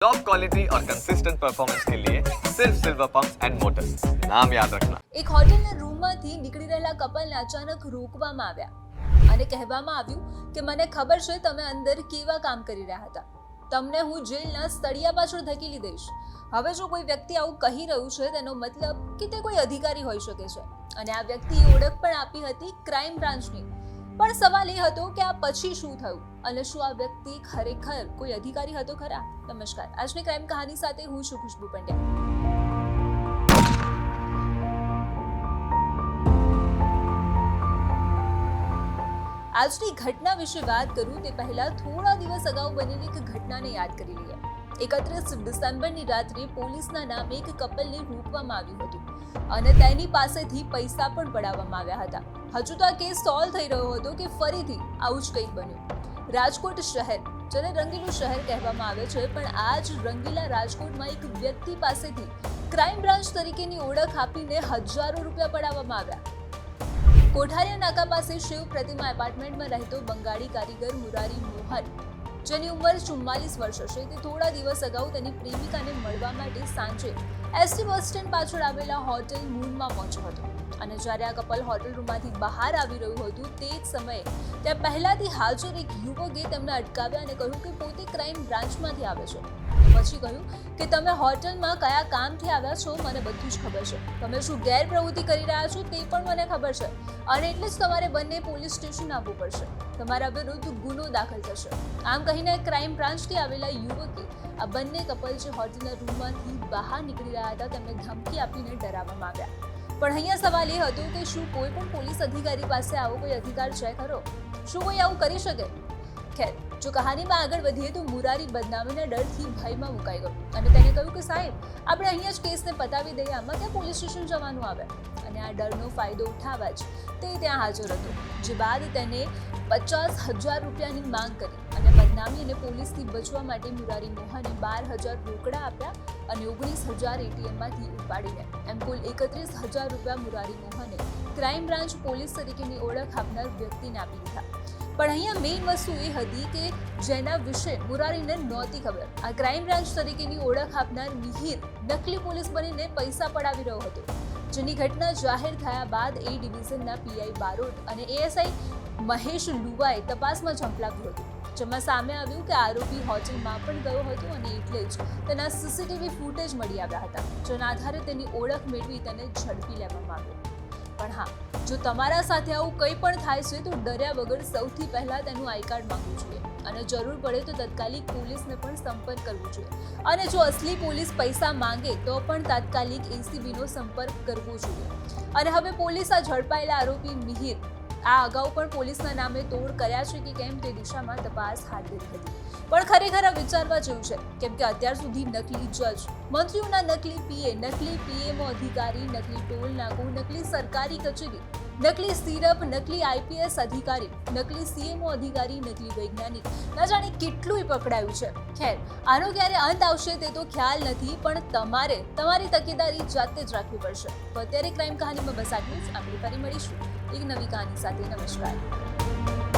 Top quality और consistent performance के लिए सिर्फ सिल्वर पंप एंड मोटर्स नाम याद रखना એક હોટેલના રૂમમાંથી નીકળી રહેલા કપલને અચાનક રોકવામાં આવ્યા અને કહેવામાં આવ્યું કે મને ખબર છે તમે અંદર કેવા કામ કરી રહ્યા હતા તમને હું જેલના સ્થળિયા પાછળ ધકેલી દઈશ હવે જો કોઈ વ્યક્તિ આવું કહી રહ્યું છે તેનો મતલબ કે તે કોઈ અધિકારી હોઈ શકે છે અને આ વ્યક્તિએ ઓળખ પણ આપી હતી ક્રાઇમ બ્રાન્ચની પણ સવાલ એ હતો કે આ પછી શું થયું? અને શું આ વ્યક્તિ ખરેખર કોઈ અધિકારી હતો ખરા? નમસ્કાર. આજની ક્રાઇમ કહાની સાથે હું છું ખુશ્બુ પંડ્યા. આજની ઘટના વિશે વાત કરું તે પહેલા થોડા દિવસ અગાઉ બનેલી એક ઘટનાને યાદ કરી લઈએ. એકત્રીસ ડિસેમ્બરની રાત્રે પોલીસના નામે એક કપલને રોકવામાં આવ્યું હતું અને તેની પાસેથી પૈસા પણ પડાવવામાં આવ્યા હતા. હજુ તો આ કેસ સોલ્વ થઈ રહ્યો હતો કે ફરીથી આવું જ કંઈક બન્યું. રાજકોટ શહેર, જેને રંગીલું શહેર કહેવામાં આવે છે, પણ આ જ રંગીલા રાજકોટમાં એક વ્યક્તિ પાસેથી ક્રાઇમ બ્રાન્ચ તરીકેની ઓળખ આપીને હજારો રૂપિયા પડાવવામાં આવ્યા. કોઠારિયા નાકા પાસે શિવ પ્રતિમા એપાર્ટમેન્ટમાં રહેતો બંગાળી કારીગર મુરારી મોહન જેની ઉંમર ચુમ્માલીસ વર્ષ હશે. તે થોડા દિવસ અગાઉ તેની પ્રેમિકાને મળવા માટે સાંજે એસટી બસ સ્ટેન્ડ પાછળ આવેલા હોટેલ મૂનમાં પહોંચ્યો હતો. અને જ્યારે આ કપલ હોટેલ રૂમમાંથી બહાર આવી રહ્યું હતું, તે જ સમયે ત્યાં પહેલાથી હાજર એક યુવકે તેમને અટકાવ્યા અને કહ્યું કે પોતે ક્રાઇમ બ્રાન્ચમાંથી આવે છે. પછી કહ્યું? કે તમે હોટલમાં કયા કામથી આવ્યા છો, મને બધું જ ખબર છે. તમે શું ગેરપ્રવૃત્તિ કરી રહ્યા છો, તે પણ મને ખબર છે. અને એટલે જ તમારે બંને પોલીસ સ્ટેશન આવવું પડશે. તમારા વિરુદ્ધ ગુનો દાખલ થશે. આમ કહીને ક્રાઇમ બ્રાન્ચથી આવેલા યુવકે આ બંને કપલ જે હોટલના રૂમમાંથી બહાર નીકળી રહ્યા હતા, તેમને ધમકી આપીને ડરાવવામાં આવ્યા. પણ અહીંયા સવાલ એ હતો કે શું કોઈ પણ પોલીસ અધિકારી પાસે આવો કોઈ અધિકાર છે ખરો? શું કોઈ આવું કરી શકે? ખેર જો કહાનીમાં આગળ વધીએ તો મુરારી બદનામીના ડરથી ભયમાં મુકાઈ ગયો. અને તેને કહ્યું કે સાહેબ, આપણે અહીંયા જ કેસને પતાવી દઈએ, આમાં ક્યાં પોલીસ સ્ટેશન જવાનું આવે? અને આ ડરનો ફાયદો ઉઠાવવા જ તે ત્યાં હાજર હતો, જે બાદ તેને પચાસ હજાર રૂપિયાની માંગ કરી અને બદનામી અને પોલીસથી બચવા માટે મુરારી મોહને બાર હજાર રોકડા આપ્યા અને ઓગણીસ હજાર એટીએમમાંથી ઉપાડીને એમ કુલ એકત્રીસ હજાર રૂપિયા મુરારી મોહને ક્રાઇમ બ્રાન્ચ પોલીસ તરીકેની ઓળખ આપનાર વ્યક્તિને આપી દીધા. પણ અહીંયા મેઇન વસ્તુ એ હતી કે જેના વિશે મુરારીને નહોતી ખબર. આ ક્રાઇમ બ્રાન્ચ તરીકેની ઓળખ આપનાર મિહિર નકલી પોલીસ બનીને પૈસા પડાવી રહ્યો હતો. જેની ઘટના જાહેર થયા બાદ એ ડિવિઝનના પીઆઈ બારોટ અને એએસઆઈ મહેશ લુવાએ તપાસમાં ઝંપલાવ્યું હતું. જેમાં સામે આવ્યું કે આરોપી હોટલમાં પણ ગયો હતો અને એટલે જ તેના સીસીટીવી ફૂટેજ મળી આવ્યા હતા, જેના આધારે તેની ઓળખ મેળવી તેને ઝડપી લેવામાં આવ્યો. હા, જો તમારા સાથે આવું કંઈ પણ થાય છે, તો ડર્યા વગર સૌથી પહેલાં તેનું આઈ કાર્ડ માંગવું જોઈએ. અને જરૂર પડે તો તત્કાલિક પોલીસને પણ સંપર્ક કરવો જોઈએ. અને જો અસલી પોલીસ પૈસા માંગે, તો પણ તાત્કાલિક એસીબીનો સંપર્ક કરવો જોઈએ. અને હવે પોલીસ આ ઝડપાયેલા આરોપી મિહિર આ અગાઉ પણ પોલીસના નામે તોડ કર્યા છે કે કેમ તે દિશામાં તપાસ હાથ ધરી હતી. પણ ખરેખર આ વિચારવા જેવું છે, કેમ કે અત્યાર સુધી નકલી જજ, મંત્રીઓના નકલી પીએ, નકલી પીએમઓ અધિકારી, નકલી ટોલ નાકુ, નકલી સરકારી કચેરી, નકલી સિરપ, નકલી આઈપીએસ અધિકારી, નકલી સીએમઓ અધિકારી, નકલી વૈજ્ઞાનિક, ના જાણે કેટલું પકડાયું છે. ખેર, આનો ક્યારે અંત આવશે તે તો ખ્યાલ નથી, પણ તમારે, તમારી તકેદારી જાતે જ રાખવી પડશે. અત્યારે ક્રાઇમ કહાનીમાં બસ આટલું જ. આપણે ફરી મળીશું. એક નવી કહાની સાથે નમસ્કાર.